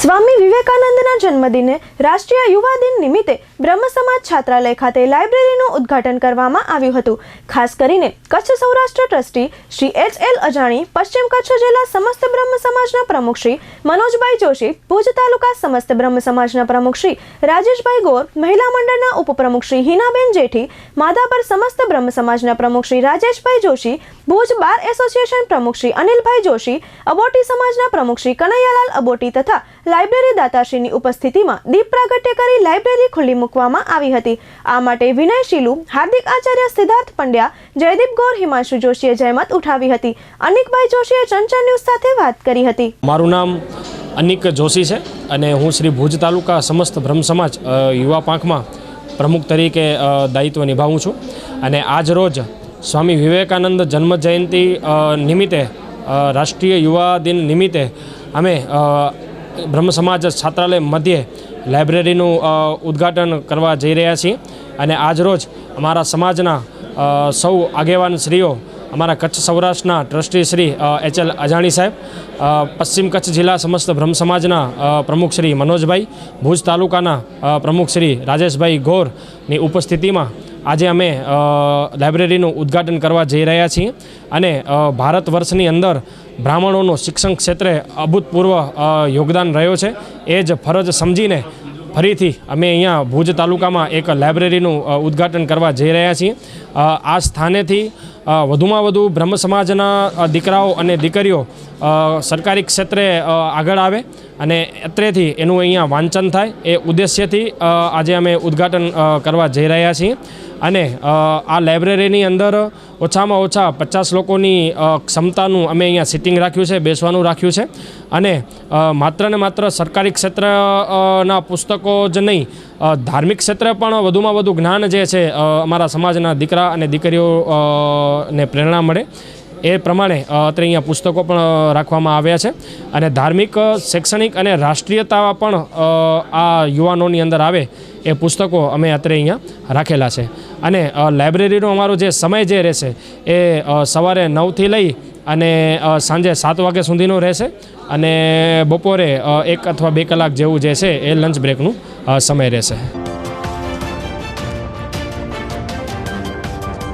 સ્વામી વિવેકાનંદના જન્મદિને રાષ્ટ્રીય યુવા દિન નિમિત્તે બ્રહ્મ સમાજ છાત્રાલય ખાતે લાઇબ્રેરીનું ઉદ્ઘાટન કરવામાં આવ્યું હતું. ખાસ કરીને Kutch Saurashtra trustee Shri H L Ajani, પશ્ચિમ કચ્છ જિલ્લા સમસ્ત બ્રહ્મ સમાજના પ્રમુખ શ્રી મનોજભાઈ જોશી, ભુજ તાલુકા સમસ્ત બ્રહ્મ સમાજના પ્રમુખ શ્રી રાજેશભાઈ ગોર, મહિલા મંડળના ઉપપ્રમુખ શ્રી હિનાબેન જેઠી, માધાપર સમસ્ત બ્રહ્મ સમાજના પ્રમુખ શ્રી રાજેશભાઈ જોશી, ભુજ બાર એસોસિએશન પ્રમુખ શ્રી અનિલભાઈ જોશી, અબોટી સમાજના પ્રમુખ શ્રી કનૈયાલાલ અબોટી તથા લાઇબ્રેરી દાતાશ્રીની ઉપસ્થિતિમાં દીપ પ્રાગટ્ય કરી લાઇબ્રેરી ખુલ્લી મૂકવામાં આવી હતી. આ માટે વિનય શીલુ, હાર્દિક આચાર્ય, સિદ્ધાર્થ પંડ્યા, જયદીપ ગોર, હિમાંશુ જોશીએ જહેમત ઉઠાવી હતી. અનિકભાઈ જોશીએ ચંચળ ન્યૂઝ સાથે વાત કરી હતી. મારું નામ અનિક જોશી છે અને હું શ્રી ભુજ તાલુકા સમસ્ત બ્રહ્મ સમાજ યુવા પાંખમાં પ્રમુખ તરીકે દાયિત્વ નિભાવું છું. અને આજ રોજ સ્વામી વિવેકાનંદ જન્મ જયંતિ નિમિત્તે રાષ્ટ્રીય યુવા દિન નિમિત્તે અમે બ્રહ્મ સમાજ છાત્રાલય મધ્યે લાઇબ્રેરીનું ઉદ્ઘાટન કરવા જઈ રહ્યા છીએ. અને આજ રોજ અમારા સમાજના સૌ આગેવાન શ્રીઓ અમારા કચ્છ સૌરાષ્ટ્રના ટ્રસ્ટી શ્રી એચ એલ અજાણી સાહેબ પશ્ચિમ કચ્છ જિલ્લા સમસ્ત બ્રહ્મ સમાજના પ્રમુખ શ્રી મનોજભાઈ, ભુજ તાલુકાના પ્રમુખ શ્રી રાજેશભાઈ ગોરની ઉપસ્થિતિમાં આજે અમે લાઇબ્રેરીનું ઉદ્ઘાટન કરવા જઈ રહ્યા છીએ. અને ભારત વર્ષની અંદર બ્રાહ્મણોનું શિક્ષણ ક્ષેત્રે અભૂતપૂર્વ યોગદાન રહ્યો છે. એ જ ફરજ સમજીને ફરીથી અમે અહીંયા ભુજ તાલુકામાં એક લાઇબ્રેરીનું ઉદ્ઘાટન કરવા જઈ રહ્યા છીએ. આ સ્થાનેથી વધુમાં વધુ બ્રહ્મ સમાજના દીકરાઓ અને દીકરીઓ સરકારી ક્ષેત્રે આગળ આવે. અને અત્રેથી એનું અહીંયા વાંચન થાય. એ ઉદ્દેશ્યથી આજે અમે ઉદ્ઘાટન કરવા જઈ રહ્યા છીએ. અને આ લાઇબ્રેરીની અંદર ઓછામાં ઓછા પચાસ લોકોની ક્ષમતાનું અમે અહીંયા સિટિંગ રાખ્યું છે, બેસવાનું રાખ્યું છે. અને માત્ર ને માત્ર સરકારી ક્ષેત્રના પુસ્તકો જ નહીં ધાર્મિક ક્ષેત્રે પણ વધુમાં વધુ જ્ઞાન જે છે અમારા સમાજના દીકરા અને દીકરીઓ ને પ્રેરણા મળે. એ પ્રમાણે અત્યારે અહીંયા પુસ્તકો પણ રાખવામાં આવ્યા છે. અને ધાર્મિક શૈક્ષણિક અને રાષ્ટ્રીયતા પણ આ યુવાનોની અંદર આવે એ પુસ્તકો અમે અત્રે અહીંયા રાખેલા છે. અને લાઇબ્રેરીનો અમારો જે સમય જે રહેશે એ સવારે નવથી લઈ અને સાંજે સાત વાગ્યા સુધીનો રહેશે. અને બપોરે એક અથવા બે કલાક જેવું જે છે એ લંચ બ્રેકનું સમય રહેશે.